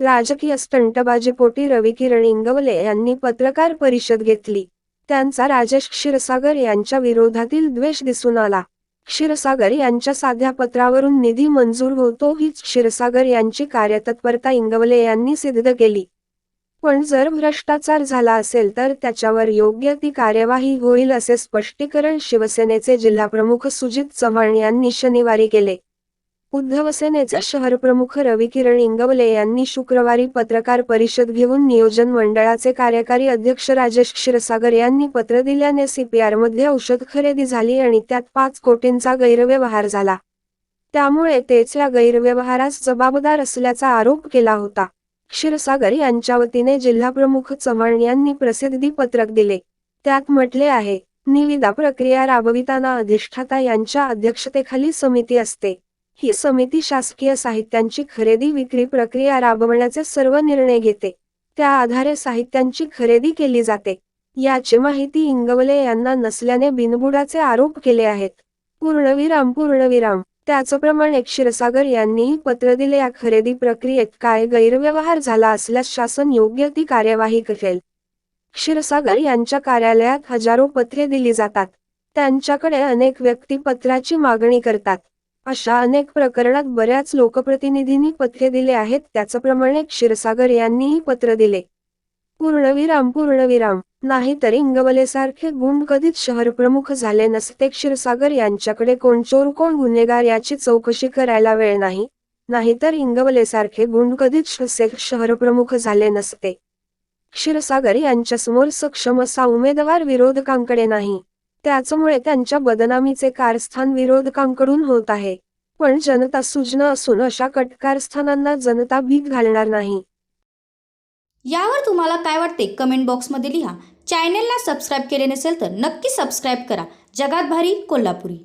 राजकीय स्टंटबाजीपोटी रवी किरण इंगवले यांनी पत्रकार परिषद घेतली. त्यांचा राजेश क्षीरसागर यांच्या विरोधातील द्वेष दिसून आला. क्षीरसागर यांच्या साध्या पत्रावरून निधी मंजूर होतो हीच क्षीरसागर यांची कार्यतत्परता इंगवले यांनी सिद्ध केली. पण जर भ्रष्टाचार झाला असेल तर त्याच्यावर योग्य ती कार्यवाही होईल असे स्पष्टीकरण शिवसेनेचे जिल्हाप्रमुख सुजित चव्हाण यांनी शनिवारी केले. उद्धव सेनेचे शहरप्रमुख रवी किरण इंगवले यांनी शुक्रवारी पत्रकार परिषद घेऊन नियोजन मंडळाचे कार्यकारी अध्यक्ष राजेश क्षीरसागर यांनी पत्र दिल्याने सीपीआरमध्ये औषध खरेदी झाली आणि त्यात पाच कोटींचा गैरव्यवहार झाला. त्यामुळे तेच या गैरव्यवहारास जबाबदार असल्याचा आरोप केला होता. क्षीरसागर यांच्या वतीने जिल्हाप्रमुख चव्हाण यांनी प्रसिद्धी पत्रक दिले. त्यात म्हटले आहे निविदा प्रक्रिया राबविताना अधिष्ठाता यांच्या अध्यक्षतेखाली समिती असते. ही समिती शासकीय साहित्यांची खरेदी विक्री प्रक्रिया राबवण्याचे सर्व निर्णय घेते. त्या आधारे साहित्यांची खरेदी केली जाते. याची माहिती इंगवले यांना नसल्याने बिनबुडाचे आरोप केले आहेत. पूर्णविराम पूर्णविराम. त्याचप्रमाणे क्षीरसागर यांनीही पत्र दिले या खरेदी प्रक्रियेत काय गैरव्यवहार झाला असल्यास शासन योग्य ती कार्यवाही करेल क्षीरसागर यांच्या कार्यालयात हजारो पत्रे दिली जातात. त्यांच्याकडे अनेक व्यक्ती पत्राची मागणी करतात. अशा अनेक प्रकरणात बऱ्याच लोकप्रतिनिधींनी पत्रे दिले आहेत. त्याचप्रमाणे क्षीरसागर यांनीही पत्र दिले. पूर्णविराम पूर्णविराम. नाहीतर इंगवलेसारखे गुंड कधीच शहरप्रमुख झाले नसते. क्षीरसागर यांच्याकडे कोण चोर कोण गुन्हेगार याची चौकशी करायला वेळ नाही. नाहीतर इंगवलेसारखे गुंड कधीच शहर शहरप्रमुख झाले नसते. क्षीरसागर यांच्यासमोर सक्षम असा उमेदवार विरोधकांकडे नाही. त्याचमुळे त्यांच्या बदनामीचे कारस्थान विरोधकांकडून होत आहे. पण जनता सुजन असून अशा कटकारस्थानांना जनता भीक घालणार नाही. यावर तुम्हाला काय वाटते कमेंट बॉक्समध्ये लिहा. चॅनेलला सबस्क्राईब केले नसेल तर नक्की सबस्क्राईब करा. जगात भारी कोल्हापुरी.